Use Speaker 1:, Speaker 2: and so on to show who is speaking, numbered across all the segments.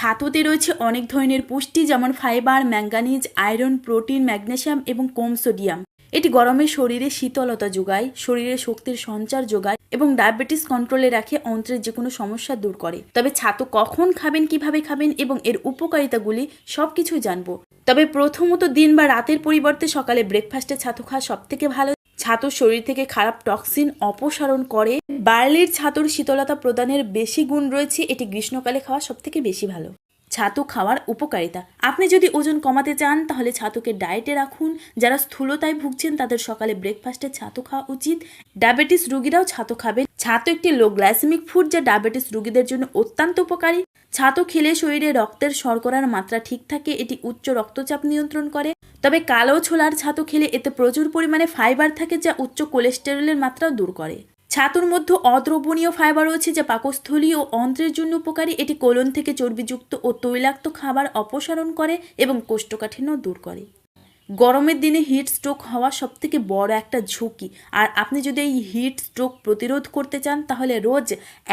Speaker 1: ছাতুতে রয়েছে অনেক ধরনের পুষ্টি, যেমন fibre, manganese, iron, protein, magnesium এবং কম সোডিয়াম। এটি গরমে শরীরে শীতলতা যোগায়, শরীরে শক্তির সঞ্চার যোগায় এবং ডায়াবেটিস কন্ট্রোলে রাখে অন্ত্রের যে কোনো সমস্যা দূর করে। তবে ছাতু কখন খাবেন, কীভাবে খাবেন এবং এর উপকারিতাগুলি সব কিছু জানব। তবে প্রথমত দিন বা রাতের পরিবর্তে সকালে ব্রেকফাস্টে ছাতু খাওয়া সব থেকে ভালো। ছাতু শরীর থেকে খারাপ টক্সিন অপসারণ করে। বার্লির ছাতুর শীতলতা প্রদানের বেশি গুণ রয়েছে। এটি গ্রীষ্মকালে খাওয়া সব থেকে বেশি ভালো। ছাতু খাওয়ার উপকারিতা। আপনি যদি ওজন কমাতে চান, তাহলে ছাতুকে ডায়েটে রাখুন। যারা স্থূলতায় ভুগছেন, তাদের সকালে ব্রেকফাস্টে ছাতু খাওয়া উচিত। ডায়াবেটিস রুগীরাও ছাতু খাবেন। ছাতু একটি লো গ্লাইসেমিক ফুড যা ডায়াবেটিস রুগীদের জন্য অত্যন্ত উপকারী। ছাতু খেলে শরীরে রক্তের শর্করার মাত্রা ঠিক থাকে। এটি উচ্চ রক্তচাপ নিয়ন্ত্রণ করে। তবে কালো ছোলার ছাতু খেলে এতে প্রচুর পরিমাণে ফাইবার থাকে যা উচ্চ কোলেস্টেরলের মাত্রা দূর করে। ছাতুর মধ্যে অদ্রবণীয় ফাইবার রয়েছে যা পাকস্থলী ও অন্ত্রের জন্য উপকারী। এটি কোলন থেকে চর্বিযুক্ত ও তৈলাক্ত খাবার অপসারণ করে এবং কোষ্ঠকাঠিন্য দূর করে। গরমের দিনে হিট স্ট্রোক হওয়া সবথেকে বড় একটা ঝুঁকি। আর আপনি যদি এই হিট স্ট্রোক প্রতিরোধ করতে চান, তাহলে রোজ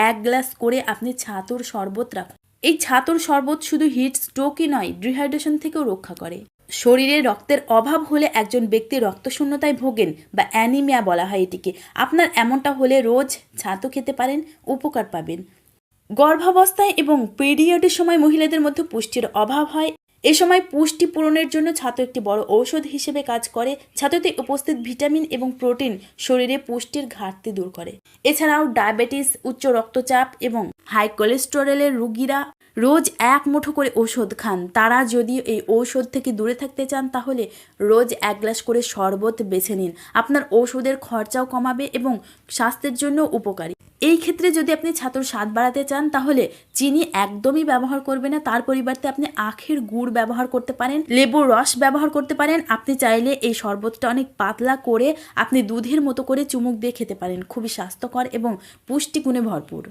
Speaker 1: এক গ্লাস করে আপনি ছাতুর শরবত রাখুন। এই ছাতুর শরবত শুধু হিট স্ট্রোকই নয় ডিহাইড্রেশন থেকেও রক্ষা করে। শরীরে রক্তের অভাব হলে একজন ব্যক্তি রক্তশূন্যতায় ভোগেন বা অ্যানিমিয়া বলা হয় এটিকে। আপনার এমনটা হলে রোজ ছাতু খেতে পারেন, উপকার পাবেন। গর্ভাবস্থায় এবং পিরিয়ডের সময় মহিলাদের মধ্যে পুষ্টির অভাব হয়। এ সময় পুষ্টি পূরণের জন্য ছাতু একটি বড় ঔষধ হিসেবে কাজ করে। ছাতুতে উপস্থিত ভিটামিন এবং প্রোটিন শরীরে পুষ্টির ঘাটতি দূর করে। এছাড়াও ডায়াবেটিস, উচ্চ রক্তচাপ এবং হাই কোলেস্টেরলের রোগীরা রোজ এক মুঠো করে ওষুধ খান। তারা যদি এই ঔষধ থেকে দূরে থাকতে চান, তাহলে রোজ এক গ্লাস করে শরবত বেছে নিন। আপনার ঔষধের খরচাও কমাবে এবং স্বাস্থ্যের জন্য উপকারী। এই ক্ষেত্রে যদি আপনি ছাতুর স্বাদ বাড়াতে চান, তাহলে চিনি একদমই ব্যবহার করবে না। তার পরিবর্তে আপনি আখের গুড় ব্যবহার করতে পারেন, লেবুর রস ব্যবহার করতে পারেন। আপনি চাইলে এই শরবতটা অনেক পাতলা করে আপনি দুধের মতো করে চুমুক দিয়ে খেতে পারেন। খুবই স্বাস্থ্যকর এবং পুষ্টিগুণে ভরপুর।